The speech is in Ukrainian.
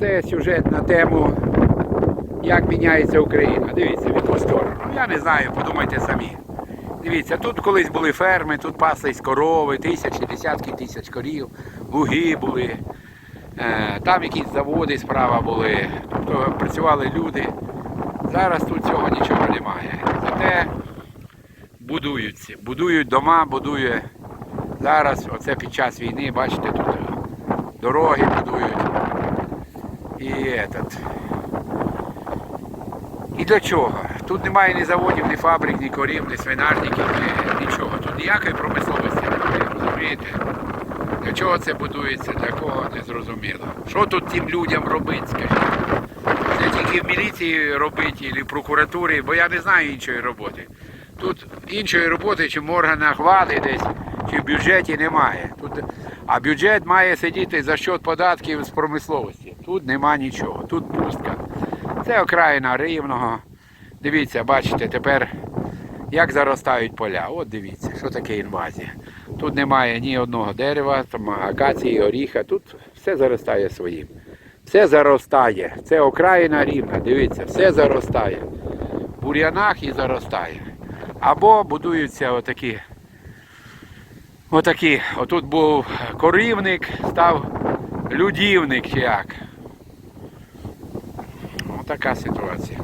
Це сюжет на тему, як міняється Україна. Дивіться, в яку сторону. Ну, Я не знаю, подумайте самі. Дивіться, тут колись були ферми, тут паслись корови, тисячі, десятки тисяч корів, луги були. Е, Там якісь заводи справа були, тобто працювали люди. Зараз тут цього нічого немає. Зате будуються. Будують дома, будує зараз, оце під час війни, бачите, тут дороги будують. І этот. І для чого? Тут немає ні заводів, ні фабрик, ні корів, ні свинарників, ні нічого. Тут ніякої промисловості немає, розумієте? Для чого це будується, для кого не зрозуміло. Що тут тим людям робити, скажіть? Це тільки в міліції робити, або в прокуратурі, бо я не знаю іншої роботи. Тут іншої роботи, чи в органах влади десь, чи в бюджеті немає. А бюджет має сидіти за счет податків з промисловості. Тут нема нічого, тут пустка. Це окраїна рівного. Дивіться, бачите, тепер як заростають поля. От дивіться, що таке інвазія. Тут немає ні одного дерева, там акації, оріха, тут все заростає своїм. Все заростає. Це окраїна рівна, дивіться, все заростає. В бур'янах і заростає. Або будуються отакі. Отакі. Отут був корівник, став людівник чи як. Отака ситуація.